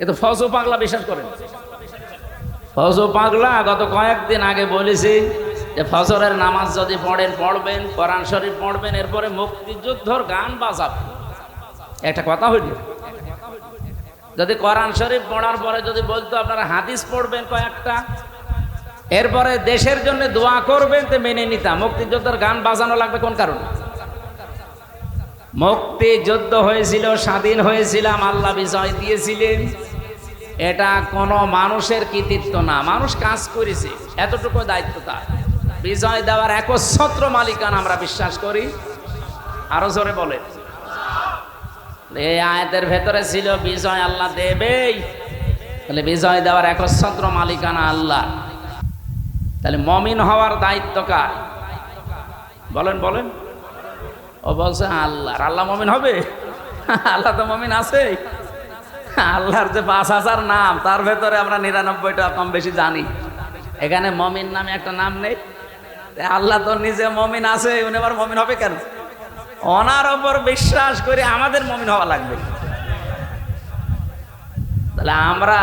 কিন্তু ফজো পাগলা বিশ্বাস করেন। ফজো পাগলা গত কয়েকদিন আগে বলেছি যে ফজরের নামাজ যদি পড়েন, পড়বেন, কোরআন শরীফ পড়বেন, এরপরে মুক্তিযুদ্ধর গান বাজাবেন। একটা কথা হইল, যদি কোরআন শরীফ পড়ার পরে যদি বলতো আপনারা হাদিস পড়বেন কয়েকটা, এরপরে দেশের জন্য দোয়া করবেন, তো মেনে নিতাম। মুক্তিযুদ্ধের গান বাজানো লাগবে কোন কারণে? মুক্তিযুদ্ধ হয়েছিল, স্বাধীন হয়েছিলাম, আল্লাহ বিজয় দিয়েছিলেন। এটা কোনো মানুষের কৃতিত্ব না। মানুষ কাজ করেছে, এতটুকু দায়িত্ব তার। বিজয় দেওয়ার একচ্ছত্র মালিকান আমরা বিশ্বাস করি। আরও জোরে বলে এই আয়াতের ভেতরে ছিল বিজয় আল্লাহ দেবেই। তাহলে বিজয় দেওয়ার একচ্ছত্র মালিকানা আল্লাহ। তাহলে মমিন হওয়ার দায়িত্ব কার? বলেন বলেন। ও বলছে আল্লাহ। আল্লাহ মমিন হবে? আল্লাহ তো মমিন আছে আল্লাহর যে পাঁচ হাজার নাম, তার ভেতরে আমরা নিরানব্বইটা কম বেশি জানি। এখানে মমিন নামে একটা নাম নেই। আল্লাহ তো নিজে মমিন আছে, উনি আবার মমিন হবে কেন? ওনার ওপর বিশ্বাস করে আমাদের মমিন হওয়া লাগবে। তাহলে আমরা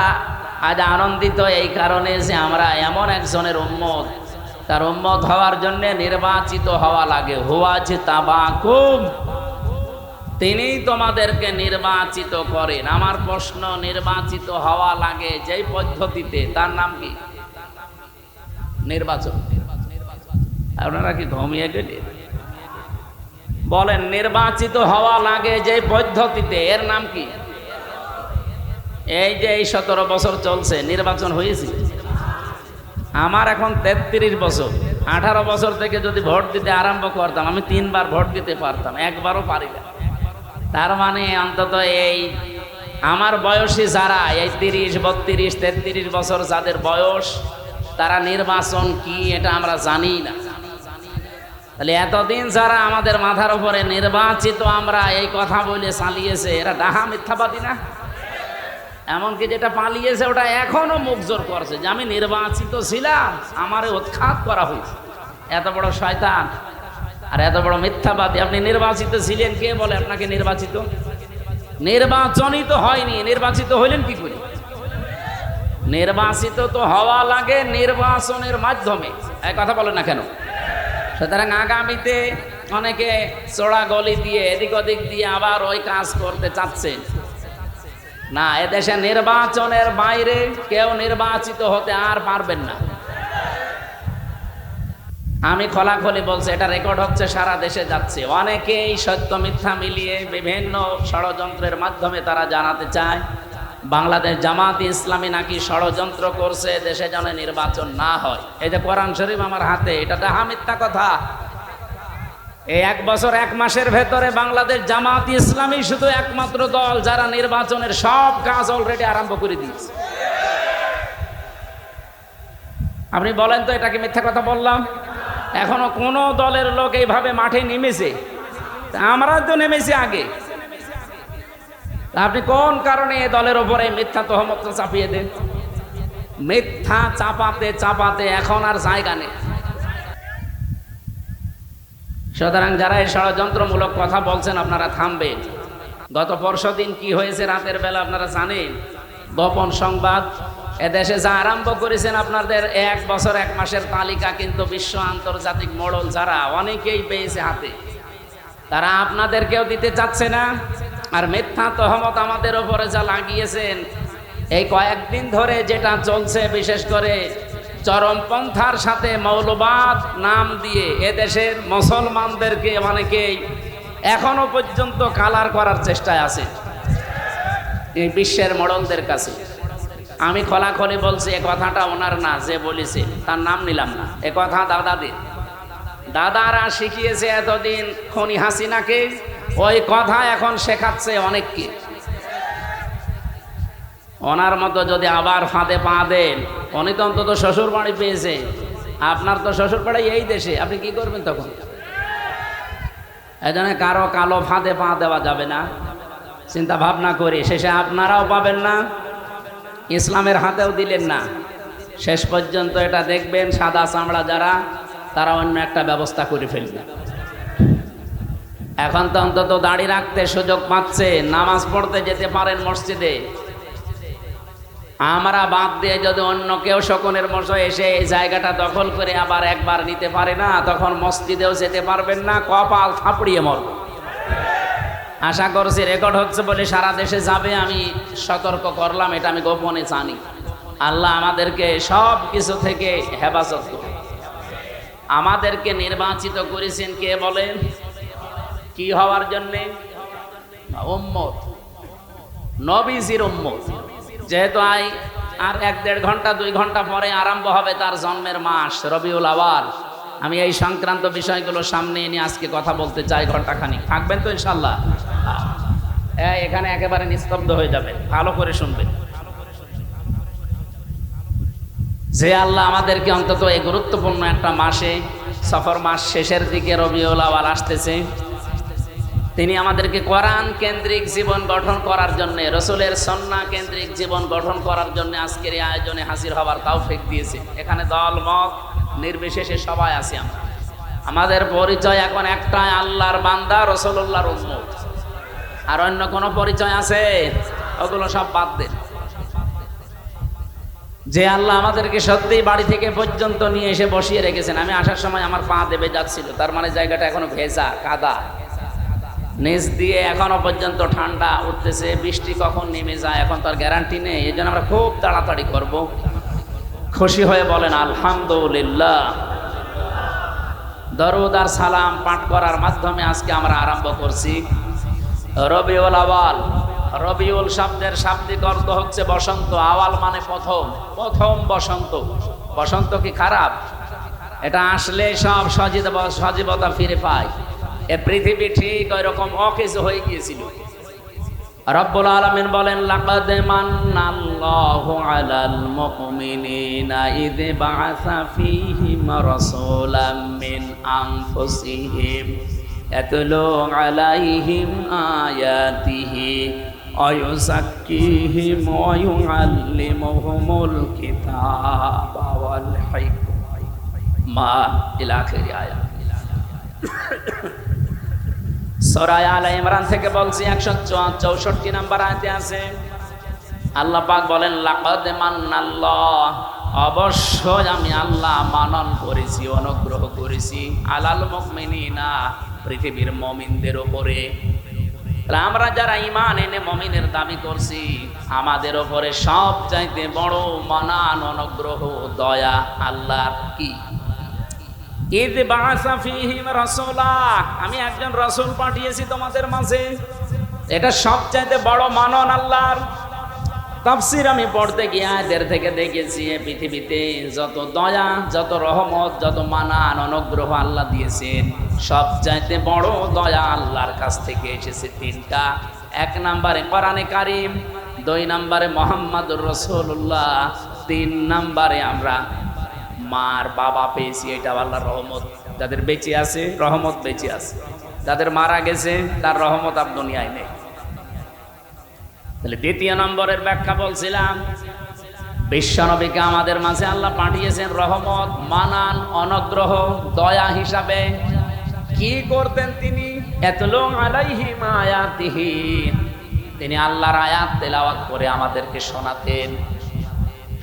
আজ আনন্দিত এই কারণে যে আমরা এমন একজনের উম্মত, তার উম্মত হওয়ার জন্য নির্বাচিত হওয়া লাগে। হুয়া যে তাবাকুম। তিনি তোমাদেরকে নির্বাচিত করেন। আমার প্রশ্ন, নির্বাচিত হওয়া লাগে যেই পদ্ধতিতে? তার নাম কি? নির্বাচন। আপনারা কি ঘুমিয়ে গেলেন? বলেন, নির্বাচিত হওয়া লাগে যে পদ্ধতিতে? এর নাম কি? এই যে এই সতেরো বছর চলছে, নির্বাচন হয়েছে। আমার এখন তেত্রিশ বছর। আঠারো বছর থেকে যদি ভোট দিতে আরম্ভ করতাম, আমি তিনবার ভোট দিতে পারতাম, একবারও পারি না। তার মানে অন্তত এই আমার বয়সী যারা, এই তিরিশ, বত্রিশ, তেত্রিশ বছর যাদের বয়স, তারা নির্বাচন কি এটা আমরা জানি না। তাহলে এতদিন যারা আমাদের মাথার উপরে নির্বাচিত আমরা এই কথা বলে চালিয়েছে, এরা ডাহা মিথ্যাবাদী না? এমনকি যেটা পালিয়েছে ওটা এখনও মুখ জোর করছে যে আমি নির্বাচিত ছিলাম, আমারে উৎখাত করা হয়েছে। এত বড় শয়তান। আর এত বড় মিথ্যাবাদী, আপনি নির্বাচিত ছিলেন, কে বলে আপনাকে নির্বাচিত? নির্বাচনই তো হয়নি, নির্বাচিত হইলেন কি করে? নির্বাচিত তো হওয়া লাগে নির্বাচনের মাধ্যমে। এক কথা বলেন না কেন? সুতরাং আগামীতে অনেকে চড়া গলি দিয়ে, এদিক ওদিক দিয়ে আবার ওই কাজ করতে চাচ্ছেন। না, এদেশে নির্বাচনের বাইরে কেউ নির্বাচিত হতে আর পারবেন না। আমি খোলাখলি বলছি, এটা রেকর্ড হচ্ছে, সারা দেশে যাচ্ছে। অনেকেই সত্য, মিথ্যা মিলিয়ে বিভিন্ন ষড়যন্ত্রের মাধ্যমে তারা জানাতে চায়, বাংলাদেশ জামাত ইসলামী নাকি ষড়যন্ত্র করছে, দেশে যেন নির্বাচন না হয়। এই যে কোরআন শরীফ আমার হাতে, এটা ডাহা মিথ্যা কথা। এই এক বছর, এক মাসের ভেতরে বাংলাদেশ জামাত ইসলামী শুধু একমাত্র দল যারা নির্বাচনের সব কাজ অলরেডি আরম্ভ করে দিয়েছে। আপনি বলেন তো, এটা কি মিথ্যা কথা বললাম? এখনও কোনো দলের লোক এইভাবে মাঠে নেমেছে। আমরা তো নেমেছি আগে। আপনি কোন কারণে এ দলের ওপরে মিথ্যা তহমত চাপিয়ে দেন? মিথ্যা চাপাতে চাপাতে এখন আর জায়গা নেই। সুতরাং যারা এই ষড়যন্ত্রমূলক কথা বলছেন, আপনারা থামবেন। গত পরশু দিন কি হয়েছে রাতের বেলা আপনারা জানেন? গোপন সংবাদ এদেশে যা আরম্ভ করেছেন আপনাদের এক বছর, এক মাসের তালিকা কিন্তু বিশ্ব আন্তর্জাতিক মোড়ল যারা, অনেকেই পেয়েছে হাতে। তারা আপনাদেরকেও দিতে চাচ্ছে না। আর মিথ্যা তহমত আমাদের ওপরে যা লাগিয়েছেন, এই কয়েকদিন ধরে যেটা চলছে, বিশেষ করে চরমপন্থার সাথে মৌলবাদ নাম দিয়ে এদেশের মুসলমানদেরকে অনেকেই এখনও পর্যন্ত কালার করার চেষ্টায় আছে। এই বিশ্বের মডলদের কাছে। আমি খোলাখলি বলছি, এ কথাটা ওনার না, যে বলেছে, তার নাম নিলাম না। এ কথা দাদাদের। দাদারা শিখিয়েছে এতদিন খনি হাসিনাকে, ওই কথা এখন শেখাচ্ছে অনেককে। ওনার মতো যদি আবার ফাঁদে পা দেন, উনি তো অন্তত শ্বশুর বাড়ি পেয়েছে। আপনার তো শ্বশুর বাড়ি এই দেশে, আপনি কি করবেন তখন? এই জন্য কারও কালো ফাঁদে পা দেওয়া যাবে না। চিন্তা ভাবনা করে, শেষে আপনারাও পাবেন না। ইসলামের হাতেও দিলেন না। শেষ পর্যন্ত এটা দেখবেন সাদা চামড়া যারা, তারা অন্য একটা ব্যবস্থা করে ফেলবে। এখন তো অন্তত দাড়ি রাখতে সুযোগ পাচ্ছে, নামাজ পড়তে যেতে পারেন মসজিদে। আমরা বাদ দিয়ে যদি অন্য কেউ শকুনের মশো এসে এই জায়গাটা দখল করে আবার একবার নিতে পারে না, তখন মসজিদেও যেতে পারবেন না, কপাল থাপড়িয়ে মরব। আশা করছি রেকর্ড হচ্ছে বলে সারা দেশে যাবে, আমি সতর্ক করলাম, এটা আমি গোপনে জানি। আল্লাহ আমাদেরকে সব কিছু থেকে হেফাজত করে আমাদেরকে নির্বাচিত করেছেন কে বলেন? কি হওয়ার জন্যে? উম্মত। নবীজির উম্মত। যেহেতু আই আর এক দেড় ঘণ্টা, দুই ঘণ্টা পরে আরম্ভ হবে তার জন্মের মাস, রবিউল আওয়াল। আমি এই সংক্রান্ত বিষয়গুলো সামনে এনে আজকে কথা বলতে চাই ঘন্টাখানি থাকবেন তো ইনশাল্লাহ? এখানে একেবারে নিস্তব্ধ হয়ে যাবে। ভালো করে শুনবেন যে আল্লাহ আমাদেরকে অন্তত এই গুরুত্বপূর্ণ একটা মাসে, সফর মাস শেষের দিকে রবিউল আওয়াল আসতেছে। তিনি আমাদেরকে কোরআন কেন্দ্রিক জীবন গঠন করার জন্য, রসুলের সন্না কেন্দ্রিক জীবন গঠন করার জন্য আজকের এই আয়োজনে হাজির হবার তাও ফেক দিয়েছে। এখানে দল, মত, নির্বিশেষে সবাই আছি আমরা। আমাদের পরিচয় এখন একটাই, আল্লাহর বান্দা রসুল্লাহর উম্মত। আর অন্য কোনো পরিচয় আছে? ওগুলো সব বাদ দেন যে আল্লাহ আমাদেরকে সত্যি বাড়ি থেকে পর্যন্ত নিয়ে এসে বসিয়ে রেখেছেন। আমি আসার সময় আমার পা দেবে যাচ্ছিল। তার মানে জায়গাটা এখনও ভেজা, কাদা। নিচ দিয়ে এখনও পর্যন্ত ঠান্ডা উঠতেছে, বৃষ্টি কখন নেমে যায় এখন তার গ্যারান্টি নেই। এই জন্য আমরা খুব তাড়াতাড়ি করব। খুশি হয়ে বলেন, আলহামদুলিল্লাহ। দরুদ আর সালাম পাঠ করার মাধ্যমে আজকে আমরা আরম্ভ করছি। রবিউল আওয়াল, রবিউল শব্দের শাব্দিক অর্থ হচ্ছে বসন্ত। আওয়াল মানে প্রথম। প্রথম বসন্ত। বসন্ত কি খারাপ? এটা আসলে সব সজীব সজীবতা ফিরে পায়। এ পৃথিবী ঠিক ওই রকম অকেজ হয়ে গিয়েছিল। রব্বুল আলামিন বলেন, লাকাদ মান্নাল্লাহু আলাল মুমিনিনা ইদ বাআসা ফীহিম রাসূলাম মিন আনফুসিহিম। ইয়াতলু আলাইহিম আয়াতিহি ويزكيهم ويعلمهم الكتاب والحكمة إلى آخر آية সরাই আলা ইমরান থেকে বলছি একশো চৌষট্টি নাম্বার আয়তে আছে আল্লাহ পাক বলেন লাকাদ মান্নাল্লাহ অবশ্যই আমি আল্লাহ মানন করেছি অনুগ্রহ করেছি আলাল মুমিনিনা পৃথিবীর মমিনদের তাহলে আমরা যারা ইমান এনে মমিনের দাবি করছি, আমাদের ওপরে সব চাইতে বড় মানান, অনুগ্রহ, দয়া আল্লাহর কি? আমি একজন রাসূল পাঠিয়েছি তোমাদের মাঝে। এটা সবচাইতে বড় মানন আল্লাহর। তাফসির আমি পড়তে গিয়ে এদের থেকে দেখেছি পৃথিবীতে যত দয়া, যত রহমত, যত মানান অনুগ্রহ আল্লাহ দিয়েছেন সব চাইতে বড় দয়া আল্লাহর কাছ থেকে এসেছে তিনটা। এক নম্বরে কোরআনে কারিম, দুই নম্বরে মোহাম্মদুর রসুল্লাহ তিন নম্বরে আমরা মার বাবা পেয়েছি, এটা আল্লাহর রহমত। যাদের বেঁচে আছে, রহমত বেঁচে আছে। যাদের মারা গেছে, তার রহমত আপ দুনিয়ায় নেই। তাহলে দ্বিতীয় নম্বরের ব্যাখ্যা বলছিলাম, বিশ্বনবীকে আমাদের মাঝে আল্লাহ পাঠিয়েছেন রহমত, মানান, অনগ্রহ, দয়া হিসাবে। কি করতেন তিনি? তিনি আল্লাহর আয়াত তেলাওয়াত করে আমাদেরকে শোনাতেন।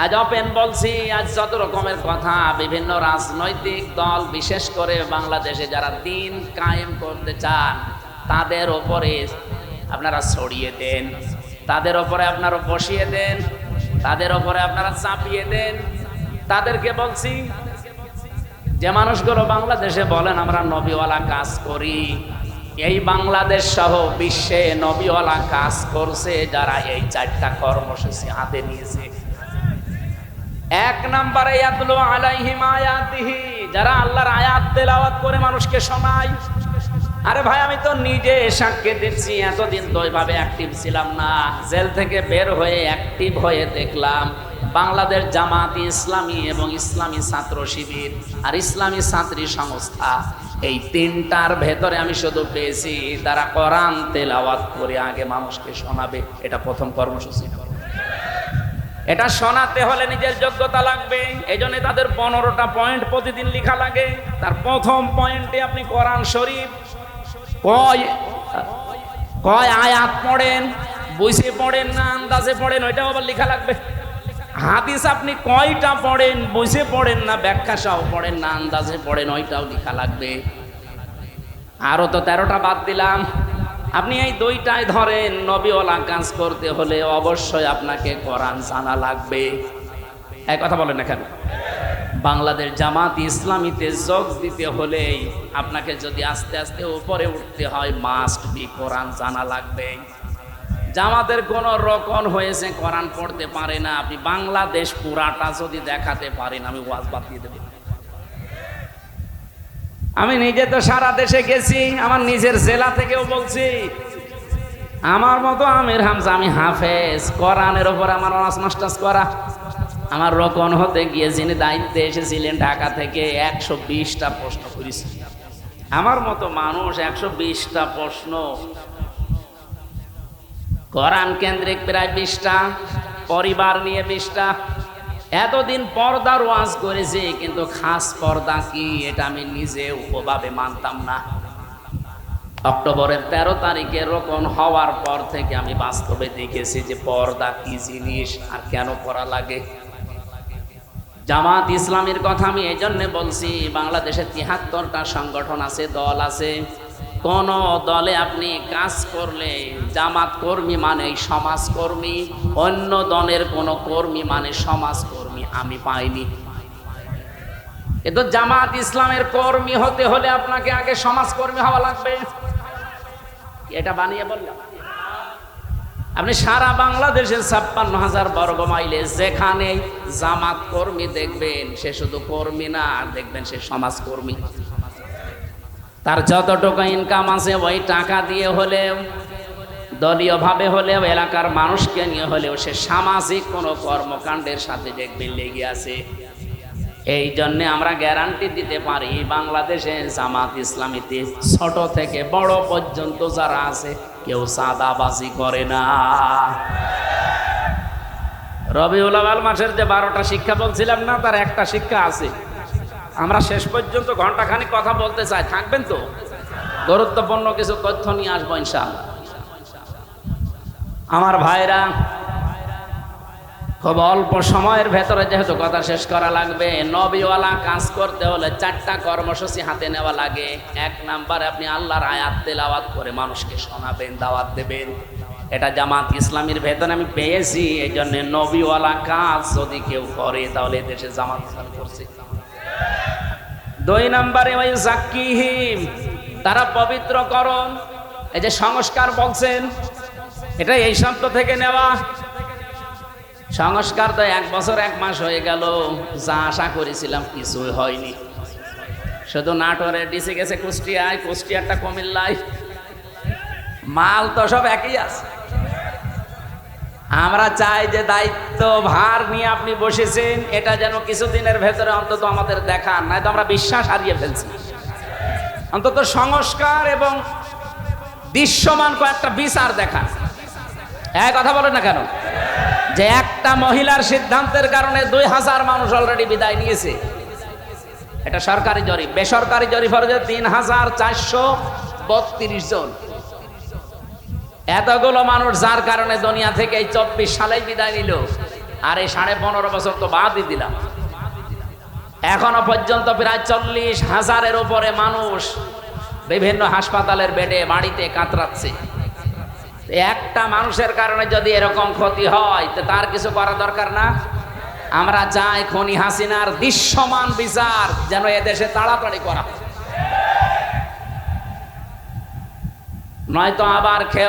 আজ অপেন বলছি, আজ যত রকমের কথা, বিভিন্ন রাজনৈতিক দল, বিশেষ করে বাংলাদেশে যারা দিন কায়েম করতে চান, তাদের ওপরে আপনারা ছড়িয়ে দেন। তাদের ওপরে আপনারা বসিয়ে দেন, তাদের ওপরে আপনারা চাপিয়ে দেন। তাদেরকে বলছি, যে মানুষগুলো বাংলাদেশে বলেন, আমরা নবীওয়ালা কাজ করি। এই বাংলাদেশ সহ বিশ্বে নবীওয়ালা কাজ করছে, যারা এই চারটা কর্মসূচি হাতে নিয়েছে। এক নম্বরে আলাইহিম আয়াতিহি, যারা আল্লাহর আয়াত তেলাওয়াত করে মানুষকে শোনায়। আরে ভাই, আমি তো নিজে সাক্ষী দিচ্ছি, এতদিন তো ওইভাবে অ্যাক্টিভ ছিলাম না। জেল থেকে বের হয়ে অ্যাক্টিভ হয়ে দেখলাম, বাংলাদেশ জামাত ইসলামী এবং ইসলামী ছাত্র শিবির আর ইসলামী ছাত্রী সংস্থা। এই তিনটার ভেতরে আমি শুধু পেয়েছি, তারা কোরআন তেলাওয়াত করে আগে মানুষকে শোনাবে। এটা প্রথম কর্মসূচি। এটা শোনাতে হলে নিজের যোগ্যতা লাগবে এই জন্য তাদের পনেরোটা পয়েন্ট প্রতিদিন লেখা লাগে। তার প্রথম পয়েন্টে আপনি কোরআন শরীফ কয় কয় আয়াত পড়েন, বইসে পড়েন না আন্দাজে পড়েন, ওইটাও আবার লেখা লাগবে। হাদিস আপনি কয়টা পড়েন বুঝে পড়েন না, ব্যাখ্যা সহ পড়েন না, আন্দাজে পড়েন, ওইটাও লেখা লাগবে। আরও তো তেরোটা বাদ দিলাম। আপনি এই দুইটাই ধরেন, নবীওয়ালা কাজ করতে হলে অবশ্যই আপনাকে কোরআন জানা লাগবে। এক কথা বলেন না কেন? বাংলাদেশ জামাত ইসলামীতে যোগ দিতে হলে আপনাকে যদি আস্তে আস্তে উপরে উঠতে হয় মাস্ট বি কোরআন জানা লাগবে। জামাতের কোন রকম হয়েছে, কোরআন পড়তে পারে না। আপনি বাংলাদেশ পুরাটা যদি দেখাতে পারেন, আমি ওয়াজ বাতিয়ে দেব। আমি নিজে তো সারা দেশে গেছি, আমার নিজের জেলা থেকেও বলছি। আমার মতো আমির হামজা, আমি হাফেজ। কোরআনের ওপর আমার অনার্স মাস্টার্স করা। আমার রকন হতে গিয়ে যিনি দায়িত্বে এসেছিলেন ঢাকা থেকে একশো বিশটা প্রশ্ন করেছি। আমার মতো মানুষ একশো বিশটা প্রশ্ন। কোরআন কেন্দ্রিক প্রায় বিশটা, পরিবার নিয়ে বিশটা। এতদিন পর্দার ওয়াজ করেছি, কিন্তু খাস পর্দা কি এটা আমি নিজে উপভাবে মানতাম না। অক্টোবরের তেরো তারিখে রোপণ হওয়ার পর থেকে আমি বাস্তবে দেখেছি যে পর্দা কি জিনিস আর কেন পড়া লাগে। জামাত ইসলামের কথা আমি এই জন্যে বলছি, বাংলাদেশে তিয়াত্তরটা সংগঠন আছে, দল আছে। কোন দলে আপনি কাজ করলে জামাত কর্মী মানে সমাজকর্মী অন্য দলের কোন কর্মী মানে সমাজকর্মী আমি পাইনি। কিন্তু জামাত ইসলামের কর্মী হতে হলে আপনাকে আগে সমাজকর্মী হওয়া লাগবে। এটা বানিয়ে বললাম। আপনি সারা বাংলাদেশের ছাপ্পান্ন হাজার বর্গ মাইলে যেখানে জামাত কর্মী দেখবেন, সে শুধু কর্মী না দেখবেন সে সমাজকর্মী। তার যতটুকু ইনকাম আছে, ওই টাকা দিয়ে হলেও, দলীয়ভাবে হলেও, এলাকার মানুষকে নিয়ে হলেও সে সামাজিক কোনো কর্মকাণ্ডের সাথে দেখবেন লেগে আছে। এই জন্যে আমরা গ্যারান্টি দিতে পারি বাংলাদেশে জামাত ইসলামীতে ছোট থেকে বড় পর্যন্ত যারা আছে, কেউ সাদাবাজি করে না। রবিউল আওয়াল মাসের যে বারোটা শিক্ষা বলছিলাম না, তার একটা শিক্ষা আছে। আমরা শেষ পর্যন্ত ঘন্টাখানি কথা বলতে চাই, থাকবেন তো? গুরুত্বপূর্ণ কিছু তথ্য নিয়ে আসব ইনশাআল্লাহ। আমার ভাইরা খুব অল্প সময়ের ভেতরে যেহেতু কথা শেষ করা লাগবে, নবীওয়ালা কাজ করতে হলে চারটা কর্মসূচি হাতে নেওয়া লাগে। এক নাম্বারে আপনি আল্লাহর আয়াত তেলাওয়াত করে মানুষকে শোনাবেন, দাওয়াত দেবেন। এটা জামাত ইসলামের ভেতরে আমি পেয়েছি এই জন্য নবীওয়ালা কাজ যদি কেউ করে, তাহলে দেশে জামাত করছে। দুই নাম্বারে ওই জাকিহিম তারা পবিত্রকরণ, এই যে সংস্কার বলছেন এটা এই শব্দ থেকে নেওয়া। সংস্কার তো এক বছর, এক মাস হয়ে গেল। যা আশা করেছিলাম কিছুই হয়নি। শুধু নাটোরে ডিসে গেছে কুষ্টিয়ায়, কুষ্টিয়ারটা কুমিল্লায় মাল তো সব একই আছে। আমরা চাই যে দায়িত্ব, ভার নিয়ে আপনি বসেছেন, এটা যেন কিছুদিনের ভেতরে অন্তত আমাদের দেখান নয়তো আমরা বিশ্বাস হারিয়ে ফেলছি। অন্তত সংস্কার এবং দৃশ্যমান কয়েকটা বিচার দেখা এক কথা বলেন না কেন? যে একটা মহিলার সিদ্ধান্তের কারণে দুই হাজার মানুষ অলরেডি বিদায় নিয়েছে। এটা সরকারি জরিপ। বেসরকারি জরিপ হচ্ছে তিন হাজার চারশো বত্রিশ জন। এতগুলো মানুষ যার কারণে দুনিয়া থেকে এই চব্বিশ সালেই বিদায় নিল। আর এই সাড়ে পনেরো বছর তো বাদই দিলাম। এখনও পর্যন্ত প্রায় চল্লিশ হাজারের উপরে মানুষ বিভিন্ন হাসপাতালের বেডে বাড়িতে কাতরাচ্ছে। একটা মানুষের কারণে যদি এরকম ক্ষতি হয়, তো তার কিছু করা দরকার না? আমরা চাই খনি হাসিনার দৃশ্যমান বিচার যেন এদেশে তাড়াতাড়ি করা নয়তো আবার খেয়ে